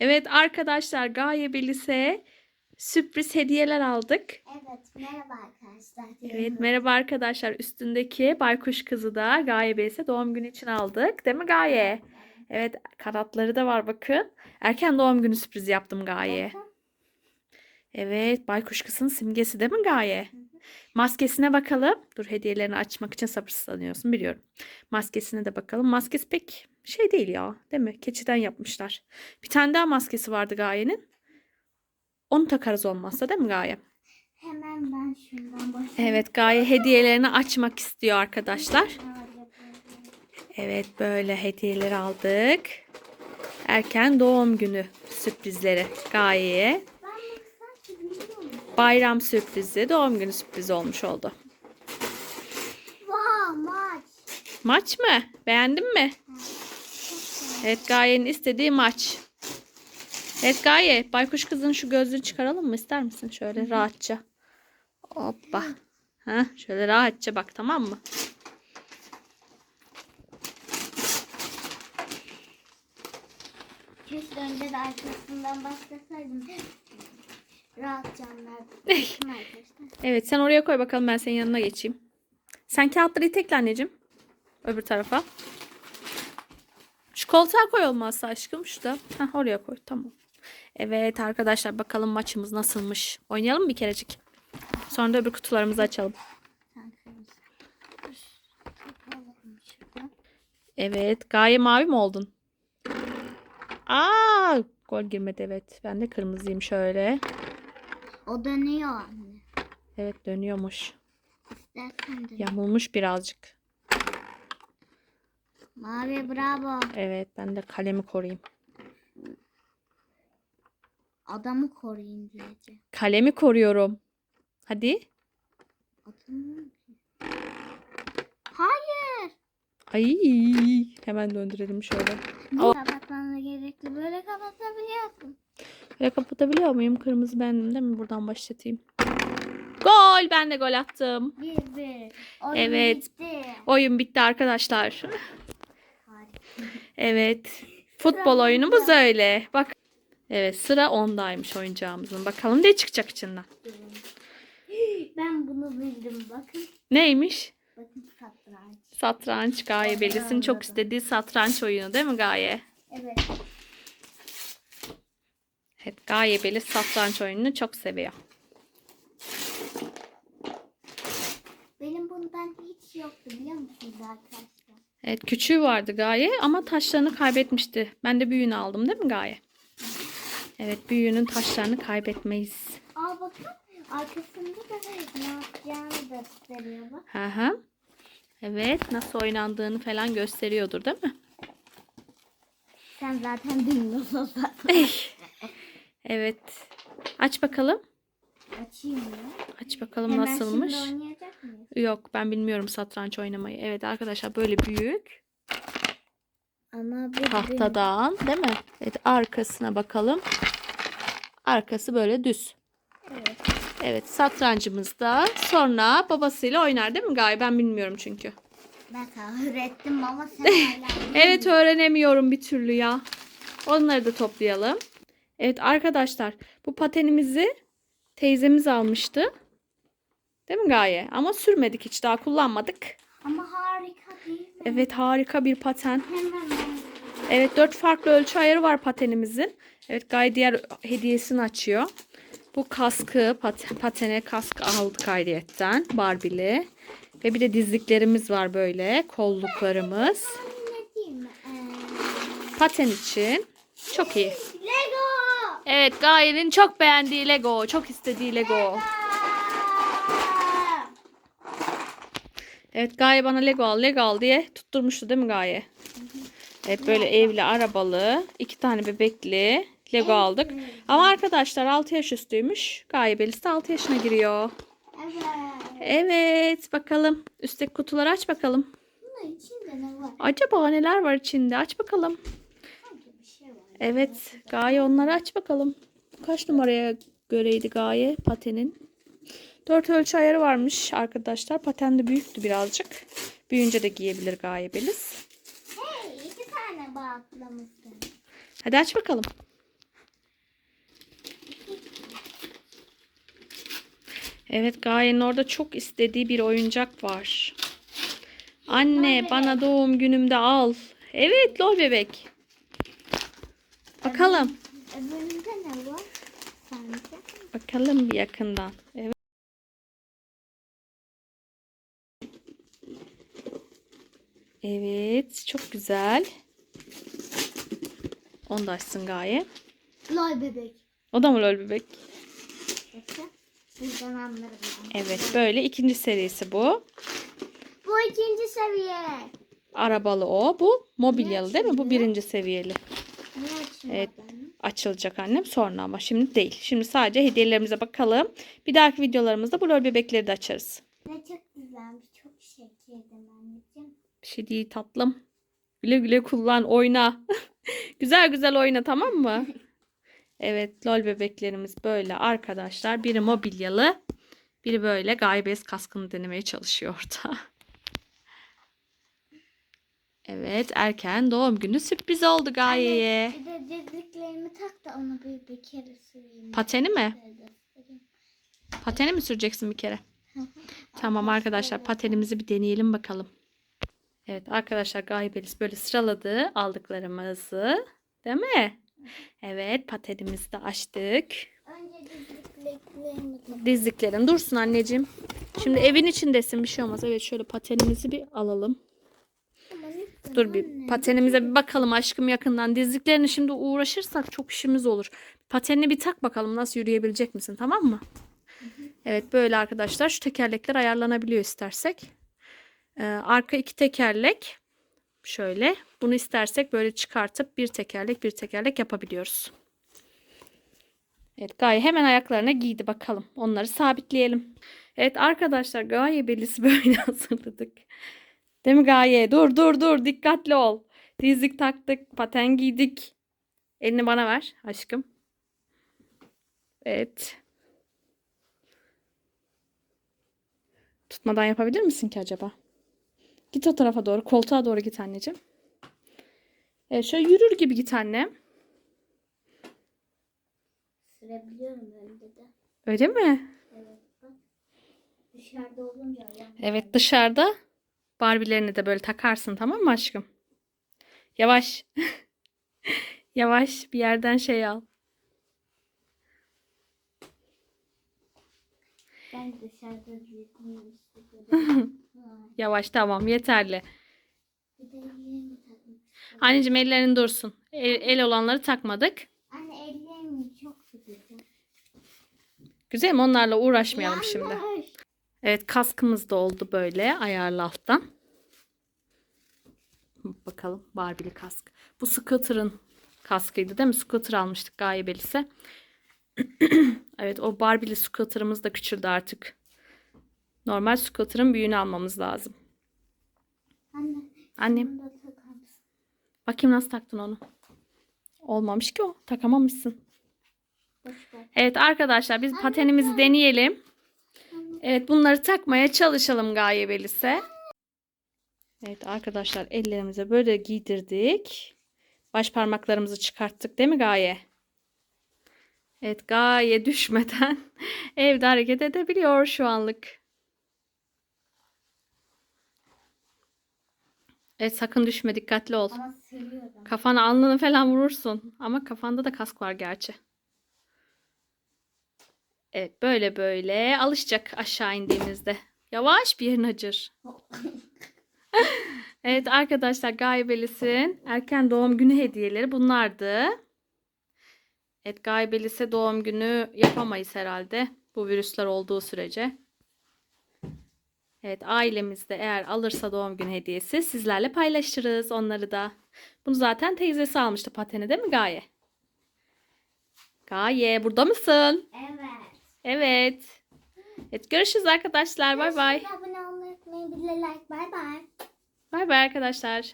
Evet arkadaşlar Gaye Belis'e sürpriz hediyeler aldık. Evet, merhaba arkadaşlar. Evet merhaba arkadaşlar. Üstündeki baykuş kızı da Gaye Belis'e doğum günü için aldık. Değil mi Gaye? Evet kanatları da var bakın. Erken doğum günü sürprizi yaptım Gaye. Evet baykuş kızın simgesi değil mi Gaye? Maskesine bakalım. Dur hediyelerini açmak için sabırsızlanıyorsun biliyorum. Maskesine de bakalım. Maskesi pek şey değil ya değil mi? Keçiden yapmışlar. Bir tane daha maskesi vardı Gaye'nin. Onu takarız olmazsa değil mi Gaye? Hemen ben şundan başlayayım. Evet Gaye hediyelerini açmak istiyor arkadaşlar. Evet böyle hediyeler aldık. Erken doğum günü sürprizleri Gaye'ye. Bayram sürprizi, doğum günü sürprizi olmuş oldu. Wow, maç. Maç mı? Beğendin mi? Evet Gaye'nin istediği maç. Evet Gaye, baykuş kızın şu gözlüğünü çıkaralım mı? İster misin? Şöyle rahatça. Hoppa. Ha, şöyle rahatça bak tamam mı? Keşke önce de arkasından başlasaydım. Rahat canlar. Evet sen oraya koy bakalım ben senin yanına geçeyim. Sen kağıtları itekle anneciğim. Öbür tarafa. Şu koltuğa koy olmazsa aşkım şu da. Heh, oraya koy tamam. Evet arkadaşlar bakalım maçımız nasılmış. Oynayalım mı bir kerecik? Sonra da öbür kutularımızı açalım. Evet gaye mavi mi oldun? Aa gol girmedi evet. Ben de kırmızıyım şöyle. O dönüyor anne. Evet dönüyormuş. İstersen de. Yamulmuş birazcık. Mavi bravo. Evet ben de kalemi koruyayım. Adamı koruyun diyeceğim. Kalemi koruyorum. Hadi. Adamı Hayır. Ay hemen döndürelim şöyle. Bu kapatmana gerekli. Böyle kapatabiliyorsun. Böyle kapatabiliyor muyum? Kırmızı bendim değil mi? Buradan başlatayım. Gol! Ben de gol attım. Bir bir. Oyun Evet. bitti. Oyun bitti arkadaşlar. Evet. Futbol oyunumuz öyle. Bak. Evet sıra ondaymış oyuncağımızın. Bakalım ne çıkacak içinden. Ben bunu bildim. Bakın. Neymiş? Bakın satranç. Satranç Gaye Belis'in çok istediği satranç oyunu değil mi Gaye? Evet. Evet Gaye Belis satranç oyununu çok seviyor. Benim bundan hiç yoktu biliyor musunuz arkadaşlar? Evet küçüğü vardı Gaye ama taşlarını kaybetmişti. Ben de büyüğünü aldım değil mi Gaye? Evet büyüğünün taşlarını kaybetmeyiz. Aa bakın. Arkasında da ne yapacağını gösteriyor bak. Hı hı. Evet nasıl oynandığını falan gösteriyordur değil mi? Sen zaten bilmiyorsun zaten. Evet. Aç bakalım. Açayım ya. Aç bakalım Hemen nasılmış. şimdi? Yok ben bilmiyorum satranç oynamayı. Evet arkadaşlar böyle büyük. Ama bu Tahtadan değil mi? Evet arkasına bakalım. Arkası böyle düz. Evet. Evet satrancımız da sonra babasıyla oynar değil mi Gaye? Ben bilmiyorum çünkü. Ben öğrettim ama sen hala Evet öğrenemiyorum bir türlü ya. Onları da toplayalım. Evet arkadaşlar bu patenimizi teyzemiz almıştı. Değil mi Gaye? Ama sürmedik hiç daha kullanmadık. Ama harika değil mi? Evet harika bir paten. Evet dört farklı ölçü ayarı var patenimizin. Evet Gaye diğer hediyesini açıyor. Bu kaskı pat patene kask aldık ayrıyetten Barbie'li. Ve bir de dizliklerimiz var böyle kolluklarımız. Ee, Paten için çok iyi. Lego! Evet Gaye'nin çok beğendiği Lego. Çok istediği Lego. Aa! Evet Gaye bana Lego al Lego al diye tutturmuştu değil mi Gaye? Evet böyle evli arabalı iki tane bebekli Lego aldık. Ama arkadaşlar 6 yaş üstüymüş. Gaye Belis de 6 yaşına giriyor. Evet. Evet bakalım. Üstteki kutuları aç bakalım. Bunun içinde ne var? Acaba neler var içinde? Aç bakalım. Sanki bir şey var. Evet Gaye onları aç bakalım. Kaç numaraya göreydi Gaye patenin? 4 ölçü ayarı varmış arkadaşlar. Paten de büyüktü birazcık. Büyüyünce de giyebilir gayebeliz. Hey iki tane bağlamışsın. Hadi aç bakalım. Evet Gaye'nin orada çok istediği bir oyuncak var. Anne lol bana bebek. doğum günümde al. Evet lol bebek. Bakalım. Öbüründe ne var? Bakalım bir yakından. Evet. Evet, çok güzel. Onu da açsın Gaye. Lol bebek. O da mı lol bebek? Buradan anlarım. Evet, böyle ikinci serisi bu. Bu ikinci seviye. Arabalı o. Bu mobilyalı değil mi? Bu birinci seviyeli. Evet. Açılacak annem sonra ama şimdi değil. Şimdi sadece hediyelerimize bakalım. Bir dahaki videolarımızda bu lol bebekleri de açarız. Ne çok güzelmiş. Çok şekerdim anneciğim. Bir şey değil tatlım. Güle güle kullan, oyna. güzel güzel oyna tamam mı? Evet, lol bebeklerimiz böyle arkadaşlar. Biri mobilyalı, biri böyle gaybez kaskını denemeye çalışıyor orada. Evet, erken doğum günü sürpriz oldu Gaye'ye. Bir de dizliklerimi tak da onu bir, bir kere süreyim. Pateni mi? Pateni mi süreceksin bir kere? Tamam arkadaşlar patenimizi bir deneyelim bakalım. Evet arkadaşlar Gaybelis böyle sıraladı aldıklarımızı. Değil mi? Evet patenimizi de açtık. Önce. Dizliklerin dursun anneciğim. Şimdi evin içindesin bir şey olmaz. Evet şöyle patenimizi bir alalım. Dur bir patenimize bir bakalım aşkım yakından. Dizliklerini şimdi uğraşırsak çok işimiz olur. Patenini bir tak bakalım nasıl yürüyebilecek misin tamam mı? Evet böyle arkadaşlar şu tekerlekler ayarlanabiliyor istersek. Ee, arka iki tekerlek şöyle. Bunu istersek böyle çıkartıp bir tekerlek bir tekerlek yapabiliyoruz. Evet Gaye hemen ayaklarına giydi bakalım. Onları sabitleyelim. Evet arkadaşlar Gaye belisi böyle hazırladık. Değil mi Gaye? Dur dur dur dikkatli ol. Dizlik taktık, paten giydik. Elini bana ver aşkım. Evet. Tutmadan yapabilir misin ki acaba? Git o tarafa doğru, koltuğa doğru git anneciğim. Evet, şöyle yürür gibi git annem. Sürebiliyorum önde de. Öyle mi? Evet. Dışarıda olunca. Evet dışarıda Barbie'lerini de böyle takarsın tamam mı aşkım? Yavaş. Yavaş bir yerden şey al. Ben dışarıda. Yavaş tamam yeterli. Anneciğim ellerin dursun. El, el olanları takmadık. Anne ellerimi çok sıkıcı. Güzel mi? Onlarla uğraşmayalım şimdi. Yanlış. Evet kaskımız da oldu böyle ayarlı alttan. Bakalım Barbie'li kask. Bu Scooter'ın kaskıydı değil mi? Scooter almıştık Gaye Belis'e. evet o Barbie'li Scooter'ımız da küçüldü artık. Normal Scooter'ın büyüğünü almamız lazım. Anne. Annem bakayım nasıl taktın onu. Olmamış ki o. Takamamışsın. Evet arkadaşlar biz patenimizi deneyelim. Evet bunları takmaya çalışalım Gaye Belis'e. Evet arkadaşlar ellerimize böyle giydirdik. Baş parmaklarımızı çıkarttık değil mi Gaye? Evet Gaye düşmeden evde hareket edebiliyor şu anlık. Evet sakın düşme dikkatli ol. Ama sürüyorum. Kafana alnını falan vurursun. Ama kafanda da kask var gerçi. Evet böyle böyle alışacak aşağı indiğimizde. Yavaş bir yerin acır. Evet arkadaşlar Gaybelis'in erken doğum günü hediyeleri bunlardı. Evet Gaybelis'e doğum günü yapamayız herhalde. Bu virüsler olduğu sürece. Evet ailemizde eğer alırsa doğum günü hediyesi sizlerle paylaşırız onları da. Bunu zaten teyzesi almıştı pateni değil mi Gaye? Gaye burada mısın? Evet. Evet. Evet görüşürüz arkadaşlar. Bay bay. Abone olmayı like. Bay bay. Bay bay arkadaşlar.